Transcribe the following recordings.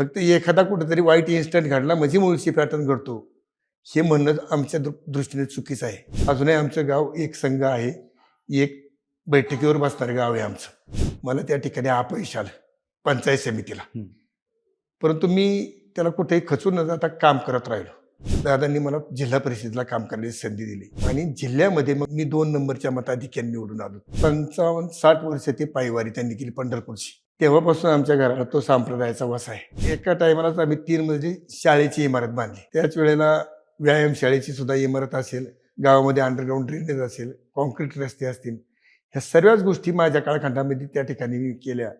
फक्त एखादा कुठेतरी वाईट इन्स्टंट घडला म्हणजे मुळशी पॅटर्न घडतो. हे म्हणणं आमच्या दृ दृष्टीने चुकीचं आहे. अजूनही आमचं गाव एक संघ आहे. एक बैठकीवर बसणारं गाव आहे आमचं. मला त्या ठिकाणी अपयश आलं पंचायत समितीला. परंतु मी त्याला कुठेही खचून न जाता काम करत राहिलो. दादांनी मला जिल्हा परिषदेला काम करण्याची संधी दिली. आणि जिल्ह्यामध्ये मग मी दोन नंबरच्या मताधिक्याने निवडून आलो. पंचावन्न साठ वर्ष ते पायवारी त्यांनी केली पंढरपूरची. तेव्हापासून आमच्या घराला तो संप्रदायाचा वस आहे. एका टायमालाच आम्ही तीन मजली शाळेची इमारत बांधली. त्याच वेळेला व्यायाम शाळेची सुद्धा इमारत असेल गावामध्ये अंडरग्राऊंड ड्रेनेज असेल कॉन्क्रीट रस्ते असतील ह्या सर्वच गोष्टी माझ्या काळखंडामध्ये त्या ठिकाणी मी केल्या.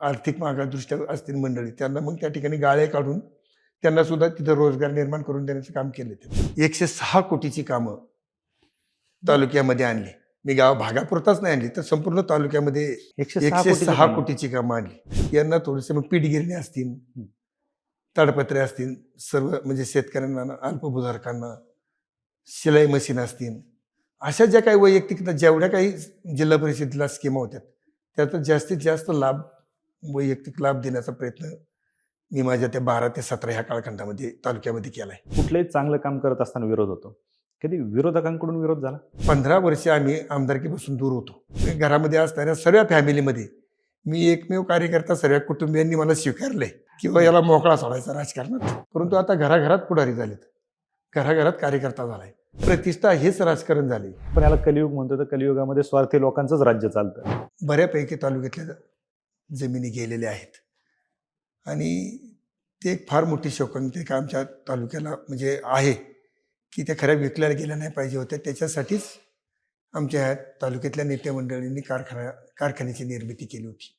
आर्थिक मागादृष्ट्या असतील मंडळी त्यांना मग त्या ठिकाणी गाळे काढून त्यांना सुद्धा तिथं रोजगार निर्माण करून देण्याचं काम केलं. एकशे सहा कोटीची कामं तालुक्यामध्ये आणली. मी गाव भागापुरताच नाही आणली तर संपूर्ण तालुक्यामध्ये एकशे सहा. कोटीची कामं. आणली. यांना थोडेसे मग पीठगिरणी असतील ताडपत्रे असतील सर्व म्हणजे शेतकऱ्यांना अल्पभूधारकांना शिलाई मशीन असतील अशा ज्या काही वैयक्तिक जेवढ्या काही जिल्हा परिषदेला स्कीमा होत्या त्याचा जास्तीत जास्त लाभ वैयक्तिक लाभ देण्याचा प्रयत्न मी माझ्या त्या बारा ते सतरा ह्या कालखंडामध्ये तालुक्यामध्ये केला आहे कुठलंही चांगलं काम करत असताना विरोध होतो. कधी विरोधकांकडून विरोध झाला? पंधरा वर्ष आम्ही आमदारकीपासून दूर होतो. घरामध्ये असणाऱ्या सर्व फॅमिलीमध्ये मी एकमेव कार्यकर्ता सर्व कुटुंबियांनी मला स्वीकारले किंवा याला मोकळा सोडायचा राजकारणात. परंतु आता घराघरात पुढारी झालेत. घराघरात कार्यकर्ता झालाय. प्रतिष्ठा हेच राजकारण झाले. पण याला कलियुग म्हणतो तर कलियुगामध्ये स्वार्थी लोकांचंच राज्य चालतं. बऱ्यापैकी तालुक्यातल्या जमिनी गेलेल्या आहेत. आणि ते एक फार मोठी शोकांतिका आमच्या तालुक्याला म्हणजे आहे. की त्या खऱ्या विकल्या गेल्या नाही पाहिजे होत्या त्याच्यासाठीच आमच्या ह्या तालुक्यातल्या नेत्या मंडळींनी कारखाना कारखान्याची निर्मिती केली होती.